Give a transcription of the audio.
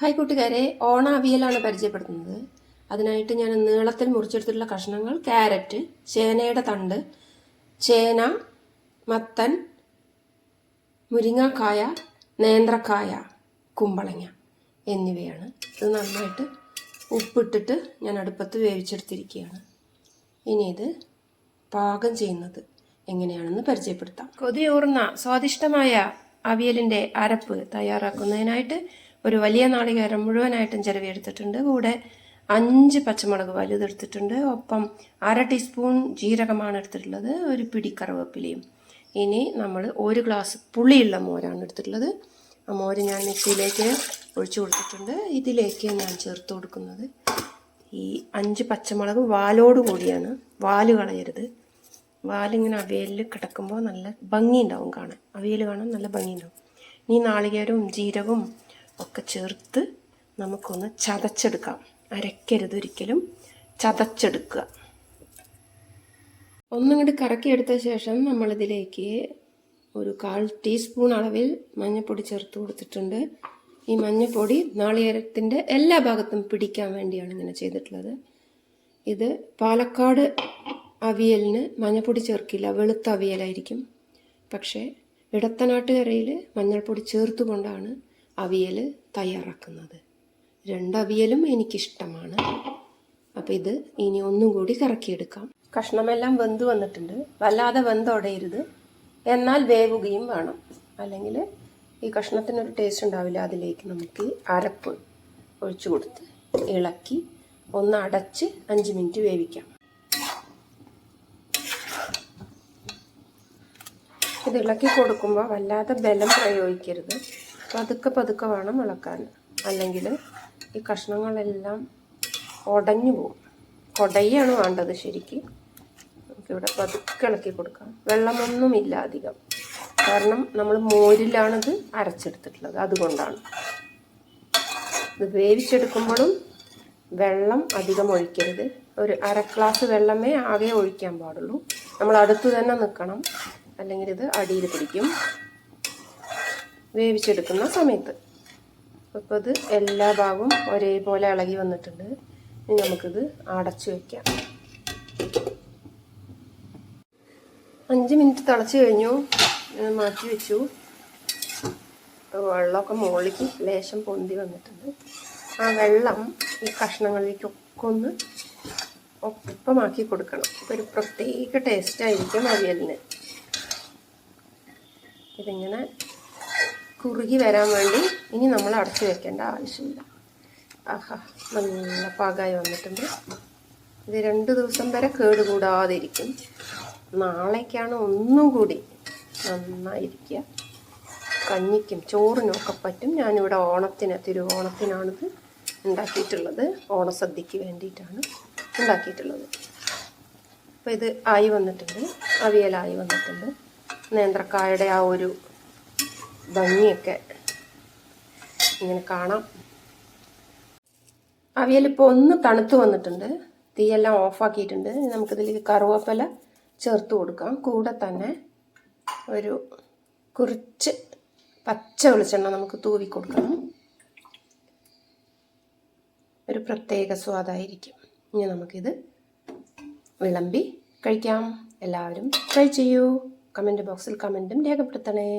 Hi കൂട്ടുകാരെ ഓണ അവിയലാണ് പരിചയപ്പെടുത്തുന്നത്. അതിനായിട്ട് ഞാൻ നീളത്തിൽ മുറിച്ചെടുത്തിട്ടുള്ള കഷ്ണങ്ങൾ ക്യാരറ്റ് ചേനയുടെ തണ്ട് ചേന മത്തൻ മുരിങ്ങക്കായ നേന്ത്രക്കായ കുമ്പളങ്ങ എന്നിവയാണ്. ഇത് നന്നായിട്ട് ഉപ്പിട്ടിട്ട് ഞാൻ അടുപ്പത്ത് വേവിച്ചെടുത്തിരിക്കുകയാണ്. ഇനി ഇത് പാകം ചെയ്യുന്നത് എങ്ങനെയാണെന്ന് പരിചയപ്പെടുത്താം. കൊതിയൂർന്ന സ്വാദിഷ്ടമായ അവിയലിന്റെ അരപ്പ് തയ്യാറാക്കുന്നതിനായിട്ട് ഒരു വലിയ നാളികേരം മുഴുവനായിട്ടും ചിരവിയെടുത്തിട്ടുണ്ട്. കൂടെ അഞ്ച് പച്ചമുളക് വലുതെടുത്തിട്ടുണ്ട് ഒപ്പം അര ടീസ്പൂൺ ജീരകമാണ് എടുത്തിട്ടുള്ളത്. ഒരു പിടി കറുവേപ്പിലയും. ഇനി നമ്മൾ ഒരു ഗ്ലാസ് പുളിയുള്ള മോരാണ് എടുത്തിട്ടുള്ളത്. ആ മോര് ഞാൻ മിക്സിയിലേക്ക് ഒഴിച്ചു കൊടുത്തിട്ടുണ്ട്. ഇതിലേക്ക് ഞാൻ ചേർത്ത് കൊടുക്കുന്നത് ഈ അഞ്ച് പച്ചമുളക് വാലോട് കൂടിയാണ്. വാൽ കളയരുത്. വാലിങ്ങനെ അവയലിൽ കിടക്കുമ്പോൾ നല്ല ഭംഗി ഉണ്ടാവും കാണാൻ. അവയൽ കാണാൻ നല്ല ഭംഗി ഭംഗിയുണ്ടാവും. ഇനി നാളികേരവും ജീരകവും ഒക്കെ ചേർത്ത് നമുക്കൊന്ന് ചതച്ചെടുക്കാം. അരക്കരുത് ഒരിക്കലും. ചതച്ചെടുക്കുക. ഒന്നുകൂടി കറക്കിയെടുത്ത ശേഷം നമ്മളിതിലേക്ക് ഒരു കാൽ ടീസ്പൂൺ അളവിൽ മഞ്ഞൾപ്പൊടി ചേർത്ത് കൊടുത്തിട്ടുണ്ട്. ഈ മഞ്ഞൾപ്പൊടി നാളികേരത്തിന്റെ എല്ലാ ഭാഗത്തും പിടിക്കാൻ വേണ്ടിയാണ് ഇങ്ങനെ ചെയ്തിട്ടുള്ളത്. ഇത് പാലക്കാട് അവിയലിന് മഞ്ഞൾപ്പൊടി ചേർക്കില്ല. വെളുത്ത അവിയലായിരിക്കും. പക്ഷേ ഇടത്തനാട്ടുകരയിൽ മഞ്ഞൾപ്പൊടി ചേർത്തുകൊണ്ടാണ് അവിയൽ തയ്യാറാക്കുന്നത്. രണ്ട് അവിയലും എനിക്കിഷ്ടമാണ്. അപ്പോൾ ഇത് ഇനി ഒന്നും കൂടി കറക്കിയെടുക്കാം. കഷ്ണമെല്ലാം വെന്ത് വന്നിട്ടുണ്ട്. വല്ലാതെ വെന്തൊടയരുത് എന്നാൽ വേവുകയും വേണം. അല്ലെങ്കിൽ ഈ കഷ്ണത്തിനൊരു ടേസ്റ്റ് ഉണ്ടാവില്ല. അതിലേക്ക് നമുക്ക് അരപ്പ് ഒഴിച്ചു കൊടുത്ത് ഇളക്കി ഒന്ന് അടച്ച് അഞ്ച് മിനിറ്റ് വേവിക്കാം. ഇത് ഇളക്കി കൊടുക്കുമ്പോൾ വല്ലാതെ ബലം പ്രയോഗിക്കരുത്. പതുക്കെ പതുക്കെ വേണം ഇളക്കാൻ. അല്ലെങ്കിൽ ഈ കഷ്ണങ്ങളെല്ലാം ഉടഞ്ഞു പോകും കൊടയാണ് വേണ്ടത് ശരിക്ക്. നമുക്കിവിടെ പതുക്കെ ഇളക്കി കൊടുക്കാം. വെള്ളമൊന്നുമില്ല അധികം. കാരണം നമ്മൾ മോരിലാണിത് അരച്ചെടുത്തിട്ടുള്ളത്. അതുകൊണ്ടാണ്. ഇത് വേവിച്ചെടുക്കുമ്പോഴും വെള്ളം അധികം ഒഴിക്കരുത്. ഒരു അര ഗ്ലാസ് വെള്ളമേ ആകെ ഒഴിക്കാൻ പാടുള്ളൂ. നമ്മൾ അടുത്ത് തന്നെ നിൽക്കണം. അല്ലെങ്കിൽ ഇത് അടിയിൽ പിടിക്കും. വേവിച്ചെടുക്കുന്ന സമയത്ത്. അപ്പോൾ ഇത് എല്ലാ ഭാഗവും ഒരേപോലെ ഇളകി വന്നിട്ടുണ്ട്. ഇനി നമുക്കിത് അടച്ചു വയ്ക്കാം അഞ്ച് മിനിറ്റ് തിളച്ച് കഴിഞ്ഞു. മാറ്റി വെച്ചു. വെള്ളമൊക്കെ മുകളിലേക്ക് ലേശം പൊന്തി വന്നിട്ടുണ്ട്. ആ വെള്ളം ഈ കഷ്ണങ്ങളിലേക്കൊക്കെ ഒന്ന് ഒപ്പമാക്കി കൊടുക്കണം. അപ്പോൾ ഒരു പ്രത്യേക ടേസ്റ്റ് ആയിരിക്കും അവിയലിന്. ഇതിങ്ങനെ കുറുകി വരാൻ വേണ്ടി ഇനി നമ്മൾ അടച്ചു വെക്കേണ്ട ആവശ്യമില്ല. ആഹാ നല്ല പാകമായി വന്നിട്ടുണ്ട്. ഇത് രണ്ട് ദിവസം വരെ കേടുകൂടാതിരിക്കും. നാളേക്കാണ് ഒന്നും കൂടി നന്നായിരിക്കുക. കഞ്ഞിക്കും ചോറിനൊക്കെ പറ്റും. ഞാനിവിടെ ഓണത്തിന് തിരുവോണത്തിനാണിത് ഉണ്ടാക്കിയിട്ടുള്ളത്. ഓണസദ്യക്ക് വേണ്ടിയിട്ടാണ് ഉണ്ടാക്കിയിട്ടുള്ളത്. അപ്പോൾ ഇത് ആയി വന്നിട്ടുണ്ട്. അവിയലായി വന്നിട്ടുണ്ട്. നേന്ത്രക്കായുടെ ആ ഒരു ഭംഗിയൊക്കെ ഇങ്ങനെ കാണാം. അവിയലിപ്പോൾ ഒന്ന് തണുത്ത് വന്നിട്ടുണ്ട്. തീയെല്ലാം ഓഫാക്കിയിട്ടുണ്ട്. നമുക്കിതിലേക്ക് കറുവേപ്പില ചേർത്ത് കൊടുക്കാം. കൂടെ തന്നെ ഒരു കുറച്ച് പച്ച വെളിച്ചെണ്ണ നമുക്ക് തൂവി കൊടുക്കണം ഒരു പ്രത്യേക സ്വാദായിരിക്കും. ഇനി നമുക്കിത് വിളമ്പി കഴിക്കാം. എല്ലാവരും ട്രൈ ചെയ്യൂ. കമന്റ് ബോക്സിൽ കമന്റും രേഖപ്പെടുത്തണേ.